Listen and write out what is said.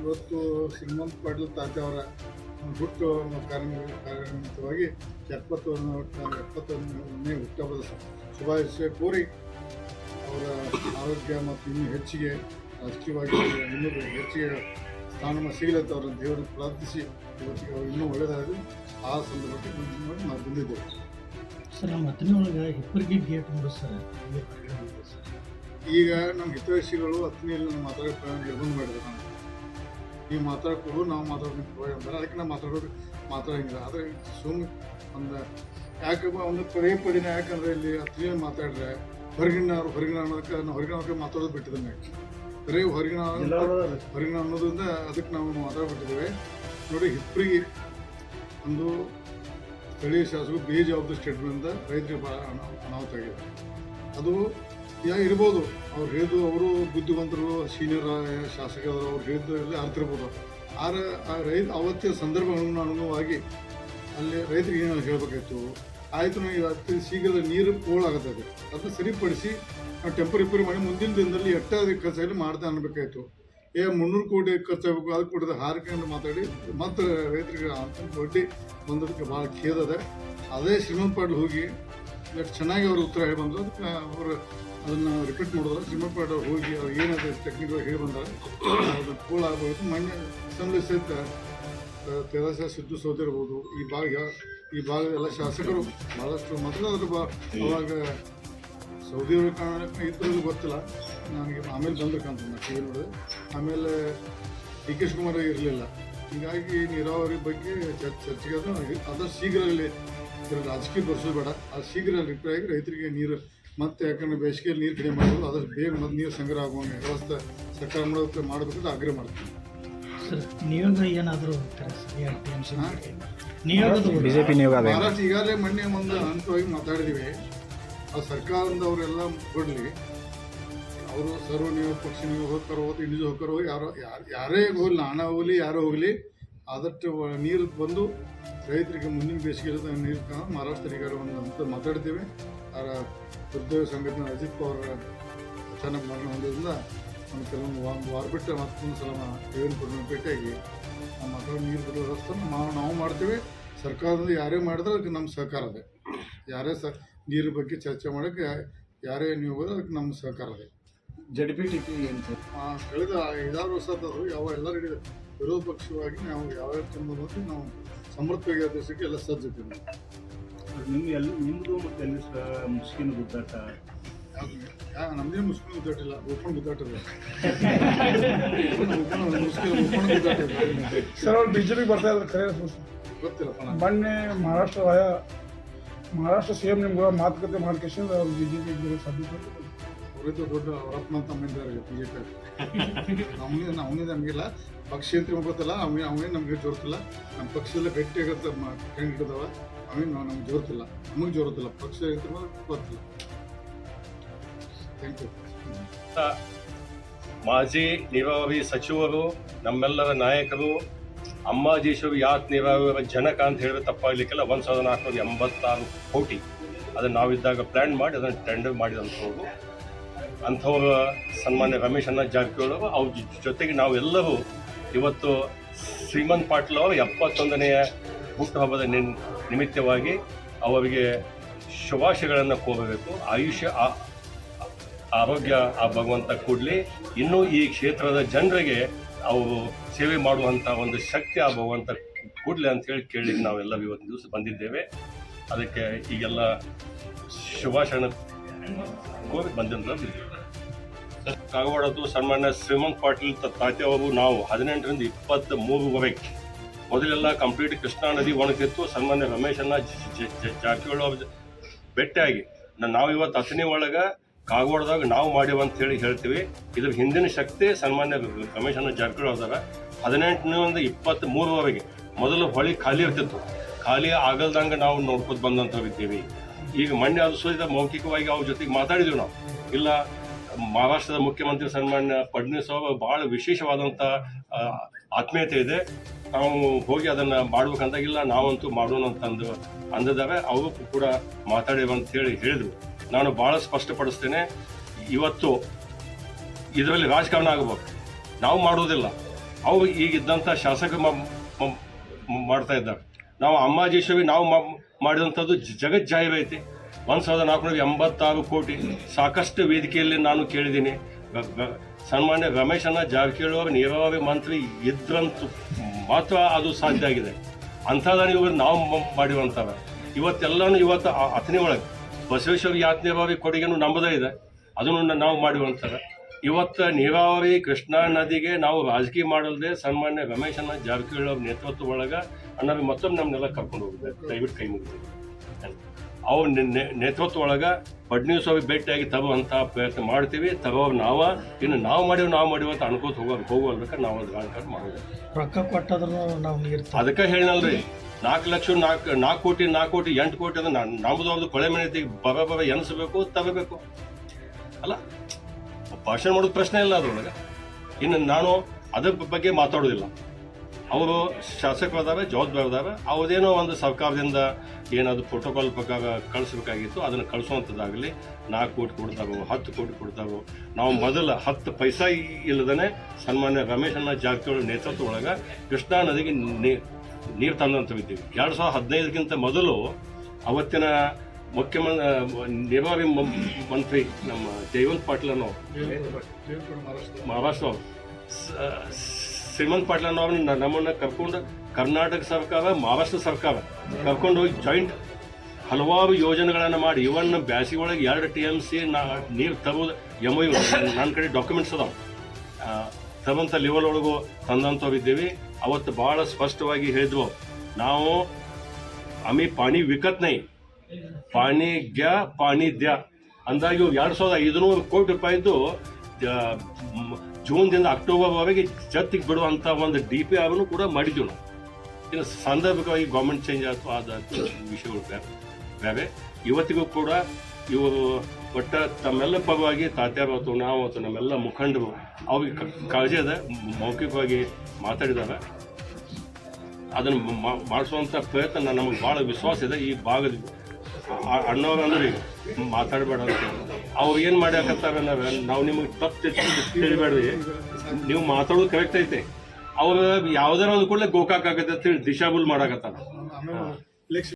ಇವತ್ತು ಶ್ರೀಮಂತ ಪಾಟೀಲ್ ತಾತವರ ಅವರ ಹುಟ್ಟು ಕಾರ್ಯ ಕಾರ್ಯನಿಮಿತ್ತವಾಗಿ ಎಪ್ಪತ್ತೊಂದು ಎಪ್ಪತ್ತೊಂದನೇ ಹುಟ್ಟುಹಬ್ಬದ ಶುಭಾಶಯ ಕೋರಿ ಅವರ ಆರೋಗ್ಯ ಮತ್ತು ಇನ್ನೂ ಹೆಚ್ಚಿಗೆ ರಾಜಕೀಯವಾಗಿ ಇನ್ನೂ ಹೆಚ್ಚಿಗೆ ಸ್ಥಾನಮಾನ ಸಿಗಲತ್ತ ಅವರ ದೇವರನ್ನು ಪ್ರಾರ್ಥಿಸಿ ಇವತ್ತಿಗೆ ಅವರು ಇನ್ನೂ ಒಳ್ಳೆಯದಾಗಿ ಆ ಸಂದರ್ಭಕ್ಕೆ ಮುಂಚಿನ ನಾವು ಬಂದಿದ್ದೇವೆ. ಸರ್ ನಮ್ಮ ಹತ್ತನೇ ಹಿಪ್ಪರಿಗೆ ಗೇಟ್ ಮಾಡೋದು ಸರ್. ಈಗ ನಮ್ಮ ಹಿತೈಷಿಗಳು ಹತ್ತನೆಯಲ್ಲಿ ನಮ್ಮ ಮಾತಾಡೋ ನಿರ್ಬಂಧ ಮಾಡಿದ್ರು. ನೀವು ಮಾತಾಡ್ಕೊಡು ನಾವು ಮಾತಾಡ್ಬೇಕು ಅಂತಾರೆ. ಅದಕ್ಕೆ ನಾವು ಮಾತಾಡೋದು ಮಾತಾಡೋಂಗಿಲ್ಲ. ಆದರೆ ಸುಮ್ಮನೆ ಒಂದು ಯಾಕಪ್ಪ ಒಂದು ಪದೇ ಪದಿನ ಯಾಕಂದ್ರೆ ಇಲ್ಲಿ ಹತ್ತನೆಯಲ್ಲಿ ಮಾತಾಡಿದ್ರೆ ಹೊರಗಿನ ಹೊರಗಿನ ಅನ್ನೋದಕ್ಕೆ ನಾವು ಹೊರಗಿನ ಅವ್ರಿಗೆ ಮಾತಾಡೋದು ಬಿಟ್ಟಿದ್ದೇನೆ ಬರೀ ಹೊರಗಿನ ಹೊರಗಿನ ಅನ್ನೋದ್ರಿಂದ ಅದಕ್ಕೆ ನಾವು ಮಾತಾಡ್ಬಿಟ್ಟಿದ್ದೇವೆ. ನೋಡಿ ಹಿಪ್ಪರಿಗೆ ಒಂದು ಸ್ಥಳೀಯ ಶಾಸಕರು ಬೇಜವಾಬ್ದಾರಿ ಸ್ಟೇಟ್ಮೆಂಟ್ ರೈತರಿಗೆ ಭಾಳ ಅನಾ- ಅನಾಹುತ ಆಗಿದೆ. ಅದು ಇರ್ಬೋದು. ಅವ್ರು ಹೇಳಿದ್ದು ಅವರು ಬುದ್ಧಿವಂತರು ಸೀನಿಯರ್ ಶಾಸಕರು, ಅವ್ರು ಹೇಳಿದ್ದು ಎಲ್ಲ ಅರ್ತಿರ್ಬೋದು ಆದರೆ ಆ ರೈತ, ಅವತ್ತಿನ ಸಂದರ್ಭ ಅನು- ಅನುಗುಣವಾಗಿ ಅಲ್ಲಿ ರೈತರಿಗೆ ಏನು ಹೇಳಬೇಕಾಯ್ತು. ಆಯಿತು, ನಾವು ಇವತ್ತು ಶೀಘ್ರದ ನೀರು ಪೋಲಾಗುತ್ತದೆ ಅದನ್ನ ಸರಿಪಡಿಸಿ ನಾವು ಟೆಂಪರ್ ರಿಪೇರಿ ಮಾಡಿ ಮುಂದಿನ ದಿನದಲ್ಲಿ ಎಟ್ಟಾದ ಖರ್ಚಾಗಲಿ ಮಾಡ್ತಾ ಅನ್ಬೇಕಾಯ್ತು. ಏ, ಮುನ್ನೂರು ಕೋಟಿ ಖರ್ಚಾಗಬೇಕು ಅದಕ್ಕೆ ಕೊಡೋದು ಹಾರ್ಕೊಂಡು ಮಾತಾಡಿ, ಮತ್ತೆ ರೈತರಿಗೆ ಅಂತ ಬಡ್ಡಿ ಬಂದದಕ್ಕೆ ಭಾಳ ಖೇದದೆ ಅದೇ. ಶ್ರೀಮಂತ ಪಾಟ್ಲು ಹೋಗಿ ಎಷ್ಟು ಚೆನ್ನಾಗಿ ಅವರು ಉತ್ತರ ಹೇಳಿ ಬಂದರು. ಅದಕ್ಕೆ ಅವರು ಅದನ್ನು ರಿಪೀಟ್ ಮಾಡಿದ್ರು ಅವ್ರು ಹೋಗಿ ಅವ್ರು ಏನಾದರೆ ಟೆಕ್ನಿಕಲ್ ಹೇಳಿ ಅದು ಕೂಲ್ ಆಗ್ಬೋದು. ಮಣ್ಣು ಅಸೆಂಬ್ಲಿ ಸಹಿತ ತೆರಸ ಸಿದ್ದು ಸೋದಿರ್ಬೋದು ಈ ಭಾಗ ಈ ಭಾಗದ ಎಲ್ಲ ಶಾಸಕರು ಭಾಳಷ್ಟು ಮೊದಲು ಅದ್ರ ಬಾ, ಅವಾಗ ಸೌದಿಯವರು ಕಾರಣ ಇದ್ರಲ್ಲಿ ಗೊತ್ತಿಲ್ಲ. ನನಗೆ ಆಮೇಲೆ ಬಂದ ಟಿ ವಿ ನೋಡಿದೆ ಆಮೇಲೆ ಡಿ ಕೆ ಶಿವಕುಮಾರ್ ಇರಲಿಲ್ಲ. ಹೀಗಾಗಿ ನೀರಾವರಿ ಬಗ್ಗೆ ಚರ್ಚೆ ಚರ್ಚೆಗೆ ಅದು ಶೀಘ್ರದಲ್ಲಿ ರಾಜಕೀಯ ಬರ್ಸೋದು ಬೇಡ. ಆ ಶೀಘ್ರ ರಿಪ್ಲೈ ಆಗಿ ರೈತರಿಗೆ ನೀರು ಮತ್ತೆ ಯಾಕಂದ್ರೆ ಬೇಸಿಗೆಯಲ್ಲಿ ನೀರು ಕಡಿಮೆ ಮಾಡೋದು ಅದ್ರ ಬೇಗ ಮತ್ತೆ ನೀರು ಸಂಗ್ರಹ ಆಗುವ ವ್ಯವಸ್ಥೆ ಸರ್ಕಾರ ಮಾಡೋದಕ್ಕೆ ಮಾಡಬೇಕಂತ ಆಗ್ರಹ ಮಾಡ್ತೀನಿ. ನಿಯೋಗ ಏನಾದರೂ ಬಿಜೆಪಿ ನಿಯೋಗ ಅದೇ. ಮಹಾರಾಷ್ಟ್ರ ಈಗಾಗಲೇ ಮೊನ್ನೆ ಒಂದು ಹಂತವಾಗಿ ಮಾತಾಡಿದೀವಿ. ಆ ಸರ್ಕಾರದಿಂದ ಅವರೆಲ್ಲ ಕೊಡಲಿ ಅವರು ಸರ್ವ ನೀವು ಪಕ್ಷ ನೀವು ಹೋಗ್ತಾರೋ ಹೋಗಿ ಹೋಗ್ತಾರೆ ಹೋಗಿ ಯಾರೋ ಯಾರು ಯಾರೇ ಹೋಗಲಿ ನಾನೇ ಹೋಗಲಿ, ಯಾರೋ ಹೋಗಲಿ, ಆದಷ್ಟು ನೀರು ಬಂದು ರೈತರಿಗೆ ಮುಂದಿನ ಬೇಸಿಗೆ ನೀರು ಮಹಾರಾಷ್ಟ್ರ ಈಗ ಒಂದು ಅಂತ ಮಾತಾಡ್ತೀವಿ. ಅವರ ಉದ್ಯೋಗ ಸಂಘಟನೆ ಅಜಿತ್ ಪವರ್ ಅಚಾನಕ್ ಮರಣ ಹೊಂದಿದ್ರಿಂದ ಒಂದು ಕೆಲವೊಂದು ಒಂದು ವಾರ ಬಿಟ್ಟು ಮತ್ತೊಂದು ಸಲ ಕೊಡೋಣ ಭೇಟಿಯಾಗಿ ನಮ್ಮ ಮಕ್ಕಳ ನೀರು ಬಿಡೋ ವ್ಯವಸ್ಥೆ ನಾವು ನಾವು ಮಾಡ್ತೀವಿ. ಸರ್ಕಾರದಿಂದ ಯಾರೇ ಮಾಡಿದ್ರೆ ಅದಕ್ಕೆ ನಮ್ಮ ಸಹಕಾರ ಇದೆ. ಯಾರೇ ಸ ನೀರು ಬಗ್ಗೆ ಚರ್ಚೆ ಮಾಡೋಕ್ಕೆ ಯಾರೇ ನೀವು ಅದಕ್ಕೆ ನಮ್ಮ ಸಹಕಾರ ಇದೆ. ಜಡ್ ಪಿ ಟಿ ಪಿ ಏನು ಸರ್ ಆ, ಕಳೆದ ಐದಾರು ವರ್ಷದವರು ಯಾವ ಎಲ್ಲ ರೀತಿ ವಿರೋಧ ಪಕ್ಷವಾಗಿ ನಾವು ಯಾವ ಚಂದ ನಾವು ಸಮರ್ಥವಾಗಿ ದೇಶಕ್ಕೆ ಎಲ್ಲ ಸಜ್ಜಿದ್ದೀವಿ. ನಾವು ನಿಮ್ಮ ಎಲ್ಲ ನಿಮ್ಮದು ಮತ್ತು ಎಲ್ಲಿ ಮುಸ್ಕಿನ ಗುದ್ದಾಟ? ಯಾ ನಮ್ದೇ ಮುಸ್ಕಿನ ಗುದ್ದಾಟಿಲ್ಲ ಓಪನ್ ಗುದ್ದಾಟಿಲ್ಲ ಮುಸ್ಲಿಂ ಓಪನ್ ಸರ್ ಅವ್ರು ಬಿಜೆಪಿ ಬರ್ತಾ ಇದ್ದಾರೆ ಖರೆ ಗೊತ್ತಿಲ್ಲಪ್ಪ ನಾನು ಮೊನ್ನೆ ಮಹಾರಾಷ್ಟ್ರ ಆಯ ಮಹಾರಾಷ್ಟ್ರ ಸಿ ಎಂ ನಿಮ್ಗೆ ಮಾತುಕತೆ ಮಾಡ್ಕೇಶನ್ ಅವ್ರು ಬಿಜೆಪಿ ಸಾಧ್ಯತೆ ಅವರಿದ್ದು ದೊಡ್ಡ ಅವರಪ್ಪನ ತಮ್ಮಿದ್ದಾರೆ ಥಿಯೇಟರ್ ಪಿ ಅವನೇ ನಮಗಿಲ್ಲ. ಪಕ್ಷಿ ಅಂತ ಗೊತ್ತಿಲ್ಲ ಅವನೇ ಅವನೇ ನಮಗೆ ಜೋರ್ತಿಲ್ಲ. ನಮ್ಮ ಪಕ್ಷದಲ್ಲೇ ಆಗುತ್ತೆ ಕಂಡು ಹಿಡಿದವ, ಅವನಿಗೆ ನಾವು ನಮ್ಗೆ ಜೋರ್ತಿಲ್ಲ. ನಮಗೆ ಜೋರತ್ತಿಲ್ಲ ಪಕ್ಷ ಅಂತ ಗೊತ್ತಿಲ್ಲ ಥ್ಯಾಂಕ್ ಯು ಮಾಜಿ ನೀರಾವರಿ ಸಚಿವರು, ನಮ್ಮೆಲ್ಲರ ನಾಯಕರು, ಅಮ್ಮಾಜೀಶ್ವರಿ ಯಾತ್ ನೀರಾವರಿ ಜನಕ ಅಂತ ಹೇಳಿದ್ರೆ ತಪ್ಪಾಗಲಿಕ್ಕೆಲ್ಲ. ಒಂದು ಸಾವಿರದ ನಾಲ್ಕುನೂರ ಎಂಬತ್ತಾರು ಕೋಟಿ. ಅದನ್ನು ನಾವಿದ್ದಾಗ ಪ್ಲ್ಯಾನ್ ಮಾಡಿ, ಅದನ್ನು ಟೆಂಡರ್ ಮಾಡಿದಂಥವ್ರು. ಅಂಥವ್ರ ಸನ್ಮಾನ್ಯ ರಮೇಶ್ ಅನ್ನ ಜಾರಕಿಹೊಳಿ ಅವರು ಜೊತೆಗೆ ನಾವೆಲ್ಲರೂ ಇವತ್ತು ಶ್ರೀಮಂತ್ ಪಾಟೀಲ್ ಅವರ ಎಪ್ಪತ್ತೊಂದನೆಯ ಹುಟ್ಟುಹಬ್ಬದ ನಿನ್, ನಿಮಿತ್ತವಾಗಿ ಅವರಿಗೆ ಶುಭಾಶಯಗಳನ್ನು ಕೋರಬೇಕು. ಆಯುಷ್ಯ ಆರೋಗ್ಯ, ಆ ಭಗವಂತ ಕೊಡಲಿ. ಇನ್ನೂ ಈ ಕ್ಷೇತ್ರದ ಜನರಿಗೆ ಅವರು ಸೇವೆ ಮಾಡುವಂಥ ಒಂದು ಶಕ್ತಿ ಆ ಭಗವಂತ ಕೊಡಲಿ ಅಂತೇಳಿ ಕೇಳಿ ನಾವೆಲ್ಲ ಇವತ್ತು ದಿವಸ ಬಂದಿದ್ದೇವೆ. ಅದಕ್ಕೆ ಈಗೆಲ್ಲ ಶುಭಾಶಯ ಕೋರಿ ಬಂದಿರೋದು ಕಾಗವಾಡದ್ದು ಸನ್ಮಾನ್ಯ ಶ್ರೀಮಂತ್ ಪಾಟೀಲ್ ತಾತೆ ಅವರು ನಾವು ಹದಿನೆಂಟರಿಂದ ಇಪ್ಪತ್ತ್ ಮೂರುವರೆಗೆ ಮೊದಲೆಲ್ಲ ಕಂಪ್ಲೀಟ್ ಕೃಷ್ಣಾ ನದಿ ಒಣಗಿತ್ತು. ಸನ್ಮಾನ್ಯ ರಮೇಶನ್ನ ಜಾರಕಿಹೊಳಿ ಅವ್ರ ಭೇಟಿಯಾಗಿ ನಾವು ಇವತ್ತು ಅಥಣಿ ಒಳಗೆ ಕಾಗವಾಡದಾಗ ನಾವು ಮಾಡಿವ ಅಂತ ಹೇಳಿ ಹೇಳ್ತೀವಿ. ಇದ್ರ ಹಿಂದಿನ ಶಕ್ತಿ ಸನ್ಮಾನ್ಯ ರಮೇಶನ್ನ ಜಾರಕಿಹೊಳಿ ಅದಾರ ಹದಿನೆಂಟರಿಂದ ಇಪ್ಪತ್ತ್ ಮೂರವರೆಗೆ ಮೊದಲು ಹೊಳಿ ಖಾಲಿ ಇರ್ತಿತ್ತು. ಖಾಲಿ ಆಗಲ್ದಂಗೆ ನಾವು ನೋಡ್ಕೊತ ಬಂದಂಥವ್ರು ಇದ್ದೀವಿ ಈಗ ಮೊನ್ನೆ ಅದು ಸಹಿತ ಮೌಖಿಕವಾಗಿ ಅವ್ರ ಜೊತೆಗೆ ಮಾತಾಡಿದ್ವಿ ನಾವು. ಇಲ್ಲ ಮಹಾರಾಷ್ಟ್ರದ ಮುಖ್ಯಮಂತ್ರಿ ಸನ್ಮಾನ್ಯ ಫಡ್ನವೀಸ್ ಅವರು ಬಹಳ ವಿಶೇಷವಾದಂಥ ಆತ್ಮೀಯತೆ ಇದೆ. ನಾವು ಹೋಗಿ ಅದನ್ನು ಮಾಡ್ಬೇಕಂತಾಗಿಲ್ಲ ನಾವಂತೂ ಮಾಡೋಣ ಅಂತಂದು ಅಂದಿದ್ದಾರೆ. ಅವರು ಕೂಡ ಹೇಳಿ ಹೇಳಿದರು. ನಾನು ಭಾಳ ಸ್ಪಷ್ಟಪಡಿಸ್ತೇನೆ, ಇವತ್ತು ಇದರಲ್ಲಿ ರಾಜಕಾರಣ ಆಗಬೇಕು. ನಾವು ಮಾಡೋದಿಲ್ಲ. ಅವು ಈಗಿದ್ದಂಥ ಶಾಸಕ ಮಾಡ್ತಾ ಇದ್ದಾರೆ. ನಾವು ಅಮ್ಮಾಜೇಶ್ವರಿ ನಾವು ಮಾಡಿದಂಥದ್ದು ಜ- ಜಗಜ್ಜಾಹಿರ ಐತಿ. ಒಂದು ಸಾವಿರದ ನಾಲ್ಕುನೂರ ಎಂಬತ್ತಾರು ಕೋಟಿ ಸಾಕಷ್ಟು ವೇದಿಕೆಯಲ್ಲಿ ನಾನು ಕೇಳಿದ್ದೀನಿ. ಸನ್ಮಾನ್ಯ ರಮೇಶನ ಜಾರಕಿಹೊಳಿ ಅವರು ನೀರಾವರಿ ಮಂತ್ರಿ ಇದ್ರಂತೂ ಮಾತ್ರ ಅದು ಸಾಧ್ಯ ಆಗಿದೆ. ಅಂಥದ್ದನ್ನು ಇವರು ನಾವು ಮ- ಮಾಡಿವಂತಾರ ಇವತ್ತೆಲ್ಲನೂ ಇವತ್ತು ಅಥಣಿ ಒಳಗೆ ಬಸವೇಶ್ವರ ಯಾತ್ ನೀರಾವರಿ ಕೊಡುಗೆನೂ ನಮ್ಮದೇ ಇದೆ. ಅದನ್ನು ನಾವು ಮಾಡಿವಂತಾರ ಇವತ್ತು ನೀರಾವರಿ, ಕೃಷ್ಣಾ ನದಿಗೆ ನಾವು ರಾಜಕೀಯ ಮಾಡಲ್ದೆ ಸನ್ಮಾನ್ಯ ರಮೇಶನ ಜಾರಕಿಹೊಳಿ ಅವ್ರ ನೇತೃತ್ವ ಒಳಗೆ ಅನ್ನೋದು ಮತ್ತೊಮ್ಮೆ ನಮ್ಮನ್ನೆಲ್ಲ ಕರ್ಕೊಂಡು ಹೋಗಿದೆ ದಯವಿಟ್ಟು ಕೈ ಮುಗಿತೀವಿ ಅವ್ರ ನೇತೃತ್ವ ಒಳಗೆ ಫಡ್ನವೀಸ್ ಅವ್ರಿಗೆ ಭೇಟಿಯಾಗಿ ತರುವಂಥ ಪ್ರಯತ್ನ ಮಾಡ್ತೀವಿ. ತಗೋ ನಾವ ಇನ್ನು ನಾವು ಮಾಡಿವ್ ನಾವು ಮಾಡಿವ ಅಂತ ಅನ್ಕೋತ ಹೋಗೋ ಹೋಗೋಲ್ಬೇಕಾದ್ರೆ ನಾವು ಅದು ರಾಜಕಾರಣ ಮಾಡೋದು ರೊಕ್ಕ ಕೊಟ್ಟದ್ರು ನಾವು ನೀರು ಅದಕ್ಕೆ ಹೇಳಿನಲ್ರಿ ನಾಲ್ಕು ಲಕ್ಷ ನಾಲ್ಕು ನಾಲ್ಕು ಕೋಟಿ ನಾಲ್ಕು ಕೋಟಿ ಎಂಟು ಕೋಟಿ ಅಂದ್ರೆ ನಾನು ನಮ್ಮದು ಅವ್ರದ್ದು ಕೊಳೆ ಮನೆ ಬರ ಬರ ಎನಿಸ್ಬೇಕು ತಗೋಬೇಕು ಅಲ್ಲ ಭಾಷಣ ಮಾಡೋದು ಪ್ರಶ್ನೆ ಇಲ್ಲ ಅದ್ರೊಳಗೆ. ಇನ್ನು ನಾನು ಅದ್ರ ಬಗ್ಗೆ ಮಾತಾಡೋದಿಲ್ಲ. ಅವರು ಶಾಸಕರಾದಾರೆ ಜವಾಬ್ದಾರಿದ್ದಾರೆ ಅವರೇನೋ ಅವ್ರದೇನೋ ಒಂದು ಸರ್ಕಾರದಿಂದ ಏನಾದರೂ ಪ್ರೋಟೋಕಾಲ್ ಪ್ರಕಾರ ಕಳಿಸ್ಬೇಕಾಗಿತ್ತು ಅದನ್ನು ಕಳಿಸುವಂಥದ್ದಾಗಲಿ ನಾಲ್ಕು ಕೋಟಿ ಕೊಡ್ತಾರೋ ಹತ್ತು ಕೋಟಿ ಕೊಡ್ತಾರೋ ನಾವು ಮೊದಲ ಹತ್ತು ಪೈಸಾ ಇಲ್ಲದೇ ಸನ್ಮಾನ್ಯ ರಮೇಶನ್ನ ಜಾರಕಿಹೊಳಿ ನೇತೃತ್ವ ಒಳಗೆ ಕೃಷ್ಣಾ ನದಿಗೆ ನೀರು ತಂದಂಥವಿದ್ದೀವಿ ಎರಡು ಸಾವಿರದ ಹದಿನೈದಕ್ಕಿಂತ ಮೊದಲು ಅವತ್ತಿನ ಮುಖ್ಯಮಂತ್ರಿ ನೀರಾವರಿ ಮಂತ್ರಿ ನಮ್ಮ ಜಯವಂತ್ ಪಾಟೀಲ್ ಅನ್ನೋ ಮಹಾರಾಷ್ಟ್ರ. ಶ್ರೀಮಂತ್ ಪಾಟೀಲ್ ನಮ್ಮನ್ನು ಕರ್ಕೊಂಡು ಕರ್ನಾಟಕ ಸರ್ಕಾರ, ಮಹಾರಾಷ್ಟ್ರ ಸರ್ಕಾರ ಕರ್ಕೊಂಡು ಹೋಗಿ ಜಾಯಿಂಟ್ ಹಲವಾರು ಯೋಜನೆಗಳನ್ನು ಮಾಡಿ ಇವನ್ ಬ್ಯಾಸಿ ಒಳಗೆ ಎರಡು ಟಿ ಎಂ ಸಿ ನಾ ನೀರು ತರೋದು ಎಂ ಐ ನನ್ನ ಕಡೆ ಡಾಕ್ಯುಮೆಂಟ್ಸ್ ಅದಾವೆ. ತರುವಂಥ ಲೆವೆಲ್ ಒಳಗೂ ತಂದಂಥವಿದ್ದೀವಿ ಅವತ್ತು ಭಾಳ ಸ್ಪಷ್ಟವಾಗಿ ಹೇಳಿದ್ವು ನಾವು ಅಮಿ ಪಾಣಿ ವಿಕತ್ ನೈ. ಪಾಣಿ ಗ್ಯ, ಪಾಣಿ ದ್ಯ. ಅಂದಾಗಿ ಎರಡು ಸಾವಿರದ ಐದುನೂರು ಕೋಟಿ ರೂಪಾಯಿದ್ದು ಜೂನ್ದಿಂದ ಅಕ್ಟೋಬರ್ವರೆಗೆ ಜತ್ತಿಗೆ ಬಿಡುವಂಥ ಒಂದು ಡಿ ಪಿ ಆರ್ನು ಕೂಡ ಮಾಡಿದ್ವಿ ನಾವು. ಇನ್ನು ಸಾಂದರ್ಭಿಕವಾಗಿ ಗೌರ್ಮೆಂಟ್ ಚೇಂಜ್ ಆಯ್ತು ಆದಂಥ ವಿಷಯಗಳು ಬೇರೆ ಇವತ್ತಿಗೂ ಕೂಡ ಇವರು ಒಟ್ಟ ತಮ್ಮೆಲ್ಲ ಪರವಾಗಿ ತಾತ್ಯಾರು ನಾವು ಅಥವಾ ನಮ್ಮೆಲ್ಲ ಮುಖಂಡರು ಅವ್ರಿಗೆ ಕಾಳಜಿ ಅದ ಮೌಖಿಕವಾಗಿ ಮಾತಾಡಿದ್ದಾರೆ ಅದನ್ನು ಮಾಡಿಸುವಂಥ ಪ್ರಯತ್ನ ನಮಗೆ ಭಾಳ ವಿಶ್ವಾಸ ಇದೆ ಈ ಭಾಗದ ಅಣ್ಣವ್ರು ಮಾತಾಡಬೇಡ ಅಂತ ಅವ್ರು ಏನು ಮಾಡ್ಯಾಕತ್ತಾರ ಅಂದ್ರೆ ನಾವು ನಿಮಗೆ ತಪ್ಪು ತಿಳಿಬೇಡ್ರಿ. ನೀವು ಮಾತಾಡೋದು ಕರೆಕ್ಟ್ ಐತೆ. ಅವ್ರ ಯಾವ್ದಾರ ಒಂದು ಕೂಡಲೇ ಗೋಕಾಕ್ ಆಗತ್ತೆ ಅಂತ ಹೇಳಿ ದಿಶಾಬುಲ್ ಮಾಡಾಕತ್ತಾರ.